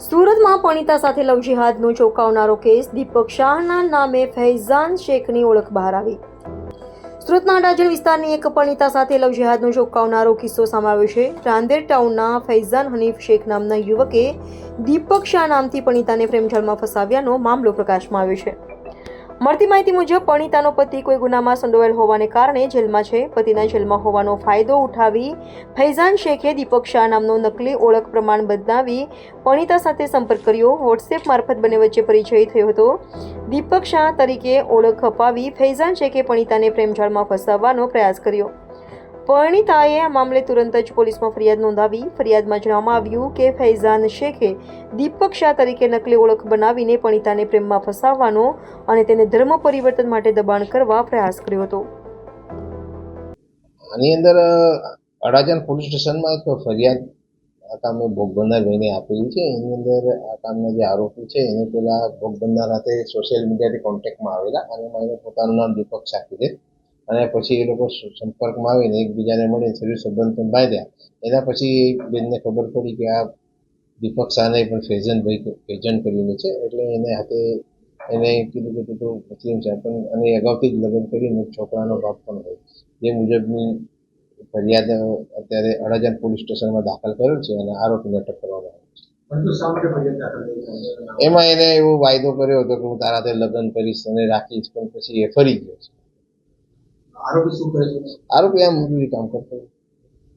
સુરતમાં પણિતા સાથે લવ જિહાદનો ચોંકાવનારો કેસ દીપક શાહના નામે ફૈઝાન શેખની ઓળખ બહાર આવી. સુરતના અડાજણ વિસ્તારની એક પણિતા સાથે લવ જિહાદનો ચોંકાવનારો કિસ્સો સામે છે. રાંદેર ટાઉનના ફૈઝાન હનીફ શેખ નામના યુવકે દીપક શાહ નામથી પણિતાને પ્રેમજાળમાં ફસાવ્યાનો મામલો પ્રકાશમાં આવ્યો છે. મળતી માહિતી મુજબ, પણિતાનો પતિ કોઈ ગુનામાં સંડોવાયેલ હોવાને કારણે જેલમાં છે. પતિના જેલમાં હોવાનો ફાયદો ઉઠાવી ફૈઝાન શેખે દીપક શાહ નામનો નકલી ઓળખ પ્રમાણ બદલાવી પણિતા સાથે સંપર્ક કર્યો. વોટ્સએપ મારફત બંને વચ્ચે પરિચય થયો હતો. દીપક શાહ તરીકે ઓળખ અપાવી ફૈઝાન શેખે પણિતાને પ્રેમજાળમાં ફસાવવાનો પ્રયાસ કર્યો. પરિણીતાએ આ મામલે તુરંત જ પોલીસમાં ફરિયાદ નોંધાવી. ફરિયાદમાં જણાવવામાં આવ્યું કે ફૈઝાન શેખે દીપક શાહ તરીકે નકલી ઓળખ બનાવીને પણિતાને પ્રેમમાં ફસાવવાનો અને તેને ધર્મ પરિવર્તન માટે દબાણ કરવા પ્રયાસ કર્યો હતો. આની અંદર અડાજણ પોલીસ સ્ટેશનમાં એક ફરિયાદ આ કામે ભોગ બનનાર ભાઈને આપેલી છે. એની અંદર આ કામના જે આરોપી છે, એને પેલા ભોગ બનનાર સાથે સોશિયલ મીડિયાથી કોન્ટેક્ટમાં આવેલા અને એમાં એને પોતાનું નામ દીપક શાહ છે અને પછી એ લોકો સંપર્કમાં આવીને એકબીજાને મળીને શરીર સંબંધ પણ બાંધ્યા. એના પછી બેનને ખબર પડી કે આ દીપક શાહને પણ ફેઝન ભાઈ ફેજન કરીને છે. એટલે એને હાથે એને કીધું કે તું તો મુસ્લિમ છે પણ અને અગાઉથી જ લગ્ન કરીને છોકરાનો બાપ પણ હોય. જે મુજબની ફરિયાદ અત્યારે અડાજણ પોલીસ સ્ટેશનમાં દાખલ કર્યો છે અને આરોપીને અટક કરવામાં આવ્યો છે? એમાં એને એવો વાયદો કર્યો હતો કે હું તારા લગ્ન કરીશ અને રાખીશ પણ પછી એ ફરી ગયો છે. આરોપી શું કરે છે આરોપી આ મજૂરી કામ કરતો.